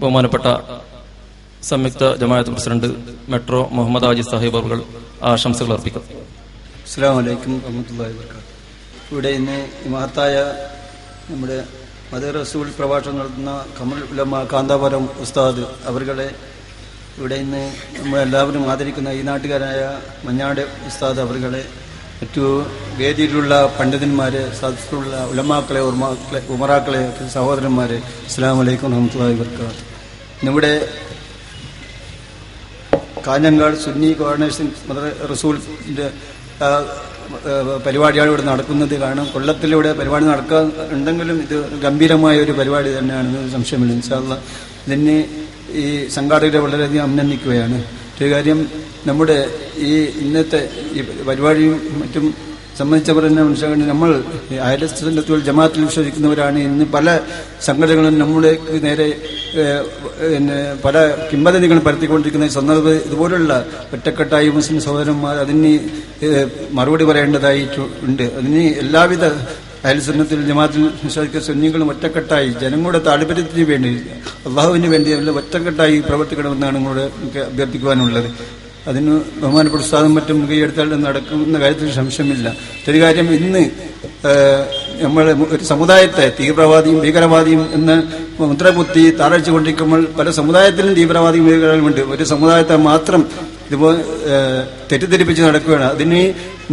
ബഹുമാനപ്പെട്ട സംയുക്ത ജമാഅത്ത് പ്രസിഡന്റ് മെട്രോ മുഹമ്മദ് ആജി സാഹിബ് അവർ ആശംസകൾ അർപ്പിക്കും അസ്സാം വലൈക്കും വർക്കാത്ത് ഇവിടെ ഇന്ന് മഹത്തായ നമ്മുടെ മദർ റസൂൽ പ്രഭാഷണം നടത്തുന്ന കമൽ ഉലമ കാന്താപുരം ഉസ്താദ് അവരുടെ ഇവിടെ ഇന്ന് നമ്മളെല്ലാവരും ആദരിക്കുന്ന ഈ നാട്ടുകാരായ മഞ്ഞാട് ഉസ്താദ് അവരുടെ മറ്റു വേദിയിലുള്ള പണ്ഡിതന്മാർ സദസ്സിലുള്ള ഉലമാക്കളെ ഉമറാക്കളെ സഹോദരന്മാരെ അസ്സാം വലൈക്കും വറഹമത്തല്ലാഹി വർക്കാത്ത് ഇന്നിവിടെ കാഞ്ഞങ്ങാട് സുന്നി കോർഡിനേഷൻ മദർ റസൂലിന്റെ പരിപാടിയാണ് ഇവിടെ നടക്കുന്നത്. കാരണം കൊല്ലത്തിലൂടെ പരിപാടി നടക്കുക ഉണ്ടെങ്കിലും ഇത് ഗംഭീരമായ ഒരു പരിപാടി തന്നെയാണ് സംശയമില്ല. ഇൻഷാല്ല ഇതിന് ഈ സംഘാടകരെ വളരെയധികം അഭിനന്ദിക്കുകയാണ്. ഒരു കാര്യം നമ്മുടെ ഈ ഇന്നത്തെ ഈ പരിപാടിയും മറ്റും സംബന്ധിച്ചവർ തന്നെ മനസ്സിലാക്കേണ്ടത് നമ്മൾ അയലസ്ഥലത്തുകൾ ജമാഅത്തിൽ വിശ്വസിക്കുന്നവരാണ് ഇന്ന് പല സംഘടനകളും നമ്മുടേക്ക് നേരെ പിന്നെ പല കിംബദന്തികളും പരത്തിക്കൊണ്ടിരിക്കുന്ന സന്ദർഭം ഇതുപോലുള്ള ഒറ്റക്കെട്ടായി മുസ്ലിം സഹോദരന്മാർ അതിന് മറുപടി പറയേണ്ടതായിട്ടുണ്ട് അതിന് എല്ലാവിധ അയൽസന്നത്തിൽ ജമാത്തിൽ വിശ്വസിക്കുന്ന സുന്നികളും ഒറ്റക്കെട്ടായി ജനങ്ങളുടെ താല്പര്യത്തിന് വേണ്ടി അള്ളാഹുവിന് വേണ്ടി അവരുടെ ഒറ്റക്കെട്ടായി പ്രവർത്തിക്കണമെന്നാണ് നിങ്ങളോട് അഭ്യർത്ഥിക്കുവാനുള്ളത്. അതിന് ബഹുമാനപ്പെട്ട പ്രസാദം മറ്റും മുഖയെടുത്താൽ നടക്കുന്ന കാര്യത്തിൽ സംശയമില്ല. ഒരു കാര്യം ഇന്ന് നമ്മൾ ഒരു സമുദായത്തെ തീവ്രവാദിയും ഭീകരവാദിയും എന്ന് മുദ്രകുത്തി താറടിച്ചു കൊണ്ടിരിക്കുമ്പോൾ പല സമുദായത്തിലും തീവ്രവാദിയും ഭീകരവാദിയുമുണ്ട് ഒരു സമുദായത്തെ മാത്രം ഇതുപോലെ തെറ്റിദ്ധരിപ്പിച്ച് നടക്കുകയാണ്. അതിന്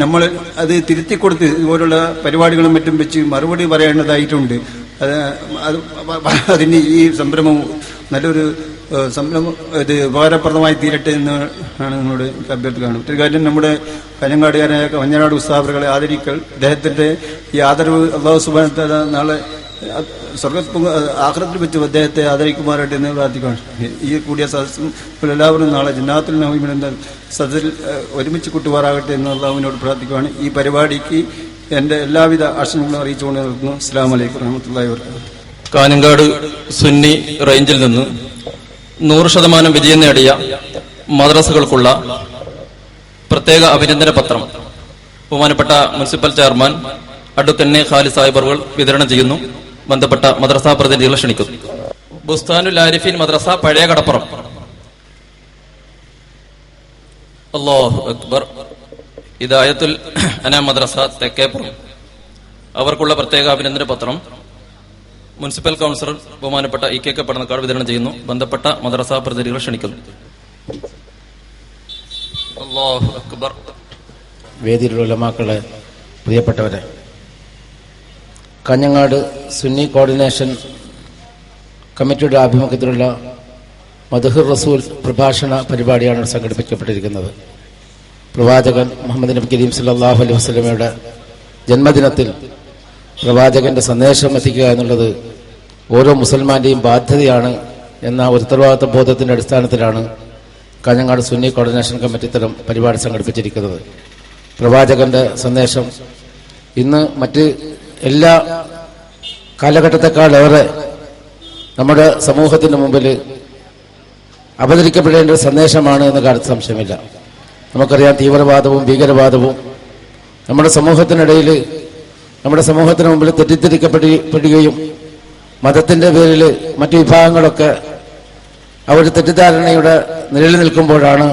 നമ്മൾ അത് തിരുത്തി കൊടുത്ത് ഇതുപോലുള്ള പരിപാടികളും മറ്റും വെച്ച് മറുപടി പറയേണ്ടതായിട്ടുണ്ട്. അത് അത് അതിന് ഈ സംരംഭം നല്ലൊരു സംരംഭം ഇത് ഉപകാരപ്രദമായി തീരട്ടെ എന്ന് ആണ് നിങ്ങളോട് അഭ്യർത്ഥിക്കുകയാണ് മറ്റൊരു കാര്യം നമ്മുടെ കഞ്ഞങ്കാടുകാരായ വഞ്ഞനാട് ഉസ്താഫറുകളെ ആദരിക്കൽ. അദ്ദേഹത്തിന്റെ ഈ ആദരവ് അള്ളാഹു സുബാന നാളെ സ്വർഗ ആഹ്റത്തിൽ വെച്ച് അദ്ദേഹത്തെ ആദരിക്കുമാറായിട്ട് എന്ന് പ്രാർത്ഥിക്കുകയാണ്. ഈ കൂടിയ സദസ്സും എല്ലാവരും നാളെ ജിന്നാത്തിൽ നവീമിടുന്ന സദസ്സിൽ ഒരുമിച്ച് കൂട്ടുമാറാകട്ടെ എന്ന് അള്ളാഹുവിനോട് പ്രാർത്ഥിക്കുകയാണ്. ഈ പരിപാടിക്ക് എന്റെ എല്ലാവിധ ആശംസകളും അറിയിച്ചുകൊണ്ട് നിർത്തുന്നു. അസ്സാം വലൈക്കും വർക്കാത്തു സുന്നി റേഞ്ചിൽ നിന്ന് നൂറ് ശതമാനം വിജയം നേടിയ മദ്രസകൾക്കുള്ള പ്രത്യേക അഭിനന്ദന പത്രം ബഹുമാനപ്പെട്ട മുനിസിപ്പൽ ചെയർമാൻ അഡ്വക്കന്നെ ഖാലി സാഹിബറുകൾ വിതരണം ചെയ്യുന്നു. ബന്ധപ്പെട്ട മദ്രസാ പ്രതിനിധികളെ ക്ഷണിക്കുന്നു. ബുസ്താനുൽ ആരിഫീൻ മദ്രസ പഴയ കടപ്പുറം. അള്ളാഹു അക്ബർ. ഹിദായത്തുൽ അന മദ്രസ തെക്കേപ്പുറം. അവർക്കുള്ള പ്രത്യേക അഭിനന്ദന പത്രം മുനിസിപ്പൽ കൗൺസിലർ ബഹുമാനപ്പെട്ട ഇ കെ കെ പടന്നക്കാട് വിതരണം ചെയ്യുന്നു. ബന്ധപ്പെട്ട മദ്രസ പ്രതിനിധികളെ ക്ഷണിക്കുന്നു. അല്ലാഹു അക്ബർ. വേദിയിലുള്ള ഉലമാക്കളെ പ്രിയപ്പെട്ടവരെ കഞ്ഞങ്ങാട് സുന്നി കോർഡിനേഷൻ കമ്മിറ്റിയുടെ ആഭിമുഖ്യത്തിലുള്ള മധുഹർ റസൂൽ പ്രഭാഷണ പരിപാടിയാണ് സംഘടിപ്പിക്കപ്പെട്ടിരിക്കുന്നത്. പ്രവാചകൻ മുഹമ്മദ് നബി കരീം സല്ലാഹു അലൈഹി വസ്ലമയുടെ ജന്മദിനത്തിൽ പ്രവാചകന്റെ സന്ദേശം എത്തിക്കുക എന്നുള്ളത് ഓരോ മുസൽമാന്റെയും ബാധ്യതയാണ് എന്ന ഒരു ഉത്തരവാദിത്വ ബോധത്തിന്റെ അടിസ്ഥാനത്തിലാണ് കാഞ്ഞങ്ങാട് സുന്നി കോർഡിനേഷൻ കമ്മിറ്റി തരം പരിപാടി സംഘടിപ്പിച്ചിരിക്കുന്നത്. പ്രവാചകന്റെ സന്ദേശം ഇന്ന് മറ്റ് എല്ലാ കാലഘട്ടത്തെക്കാളേറെ നമ്മുടെ സമൂഹത്തിന് മുമ്പിൽ അവതരിക്കപ്പെടേണ്ട ഒരു സന്ദേശമാണ് എന്ന കാര്യത്തിൽ സംശയമില്ല. നമുക്കറിയാം തീവ്രവാദവും ഭീകരവാദവും നമ്മുടെ സമൂഹത്തിനിടയിൽ നമ്മുടെ സമൂഹത്തിന് മുമ്പിൽ തെറ്റിദ്ധരിക്കപ്പെടുകയും മതത്തിന്റെ പേരിൽ മറ്റു വിഭാഗങ്ങളൊക്കെ അവർ തെറ്റിദ്ധാരണയുടെ നിഴലിൽ നിൽക്കുമ്പോഴാണ്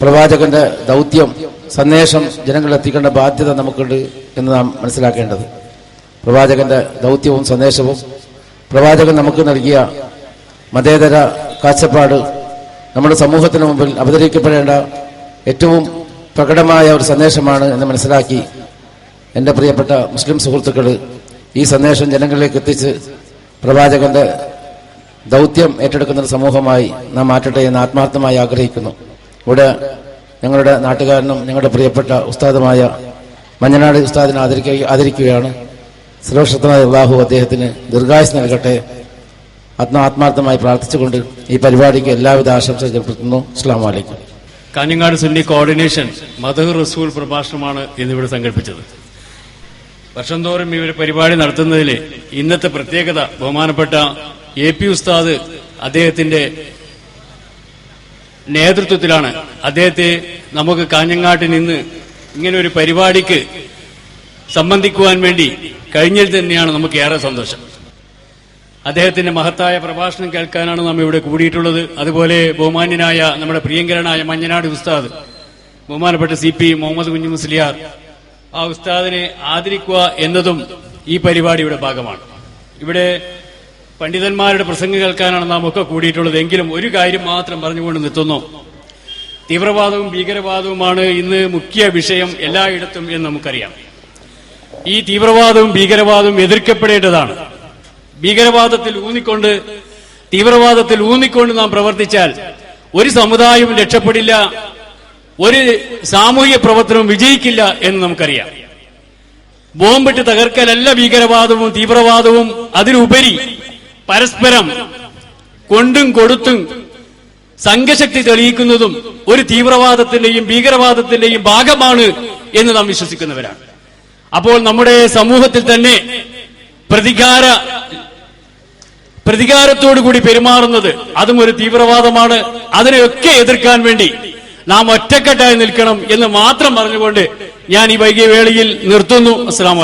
പ്രവാചകന്റെ ദൗത്യം സന്ദേശം ജനങ്ങളിൽ എത്തിക്കേണ്ട ബാധ്യത നമുക്കുണ്ട് എന്ന് നാം മനസ്സിലാക്കേണ്ടത്. പ്രവാചകന്റെ ദൗത്യവും സന്ദേശവും പ്രവാചകൻ നമുക്ക് നൽകിയ മതേതര കാഴ്ചപ്പാട് നമ്മുടെ സമൂഹത്തിന് മുമ്പിൽ അവതരിക്കപ്പെടേണ്ട ഏറ്റവും പ്രകടമായ ഒരു സന്ദേശമാണ് എന്ന് മനസ്സിലാക്കി എന്റെ പ്രിയപ്പെട്ട മുസ്ലിം സുഹൃത്തുക്കൾ ഈ സന്ദേശം ജനങ്ങളിലേക്ക് എത്തിച്ച് പ്രവാചകന്റെ ദൗത്യം ഏറ്റെടുക്കുന്ന ഒരു സമൂഹമായി നാം മാറ്റട്ടെ എന്ന് ആത്മാർത്ഥമായി ആഗ്രഹിക്കുന്നു. ഇവിടെ ഞങ്ങളുടെ നാട്ടുകാരനും ഞങ്ങളുടെ പ്രിയപ്പെട്ട ഉസ്താദുമായ മഞ്ഞനാട് ഉസ്താദിനെ ആദരിക്ക ആദരിക്കുകയാണ്. സുരക്ഷിതമായ അള്ളാഹു അദ്ദേഹത്തിന് ദീർഘായുസ് നൽകട്ടെ. ആത്മ ആത്മാർത്ഥമായി പ്രാർത്ഥിച്ചുകൊണ്ട് ഈ പരിപാടിക്ക് എല്ലാവിധ ആശംസകൾ ചെലപ്പെടുത്തുന്നു അസ്ലാം വലൈക്കും കാഞ്ഞങ്ങാട് സുന്നി കോർഡിനേഷൻ മധുർ റസൂൽ പ്രഭാഷണമാണ് ഇന്നിവിടെ സംഘടിപ്പിച്ചത്. വർഷം തോറും ഇവർ പരിപാടി നടത്തുന്നതിൽ ഇന്നത്തെ പ്രത്യേകത ബഹുമാനപ്പെട്ട എ പി ഉസ്താദ് അദ്ദേഹത്തിന്റെ നേതൃത്വത്തിലാണ്. അദ്ദേഹത്തെ നമുക്ക് കാഞ്ഞങ്ങാട്ടിൽ നിന്ന് ഇങ്ങനെ ഒരു പരിപാടിക്ക് സംബന്ധിക്കുവാൻ വേണ്ടി കഴിഞ്ഞിൽ തന്നെയാണ് നമുക്ക് ഏറെ സന്തോഷം. അദ്ദേഹത്തിന്റെ മഹത്തായ പ്രഭാഷണം കേൾക്കാനാണ് നാം ഇവിടെ കൂടിയിട്ടുള്ളത്. അതുപോലെ ബഹുമാന്യനായ നമ്മുടെ പ്രിയങ്കരനായ മഞ്ഞനാട് ഉസ്താദ് ബഹുമാനപ്പെട്ട സി പി മുഹമ്മദ് കുഞ്ഞു മുസ്ലിയാർ ആ ഉസ്താദിനെ ആദരിക്കുക എന്നതും ഈ പരിപാടിയുടെ ഭാഗമാണ്. ഇവിടെ പണ്ഡിതന്മാരുടെ പ്രസംഗം കേൾക്കാനാണ് നാം ഒക്കെ കൂടിയിട്ടുള്ളത്. എങ്കിലും ഒരു കാര്യം മാത്രം പറഞ്ഞുകൊണ്ട് നിർത്തുന്നു. തീവ്രവാദവും ഭീകരവാദവുമാണ് ഇന്ന് മുഖ്യ വിഷയം എല്ലായിടത്തും എന്ന് നമുക്കറിയാം. ഈ തീവ്രവാദവും ഭീകരവാദവും എതിർക്കപ്പെടേണ്ടതാണ്. ഭീകരവാദത്തിൽ ഊന്നിക്കൊണ്ട് തീവ്രവാദത്തിൽ ഊന്നിക്കൊണ്ട് നാം പ്രവർത്തിച്ചാൽ ഒരു സമുദായവും രക്ഷപ്പെടില്ല. ഒരു സാമൂഹിക പ്രവർത്തനവും വിജയിക്കില്ല എന്ന് നമുക്കറിയാം. ബോംബിട്ട് തകർക്കലല്ല ഭീകരവാദവും തീവ്രവാദവും അതിലുപരി പരസ്പരം കൊണ്ടും കൊടുത്തും സംഘശക്തി തെളിയിക്കുന്നതും ഒരു തീവ്രവാദത്തിന്റെയും ഭീകരവാദത്തിന്റെയും ഭാഗമാണ് എന്ന് നാം വിശ്വസിക്കുന്നവരാണ്. അപ്പോൾ നമ്മുടെ സമൂഹത്തിൽ തന്നെ പ്രതികാര പ്രതികാരത്തോടു കൂടി പെരുമാറുന്നത് അതും ഒരു തീവ്രവാദമാണ്. അതിനെയൊക്കെ എതിർക്കാൻ വേണ്ടി നാം ഒറ്റക്കെട്ടായി നിൽക്കണം എന്ന് മാത്രം പറഞ്ഞുകൊണ്ട് ഞാൻ ഈ വൈകിയ വേളയിൽ നിർത്തുന്നു. അസ്സാം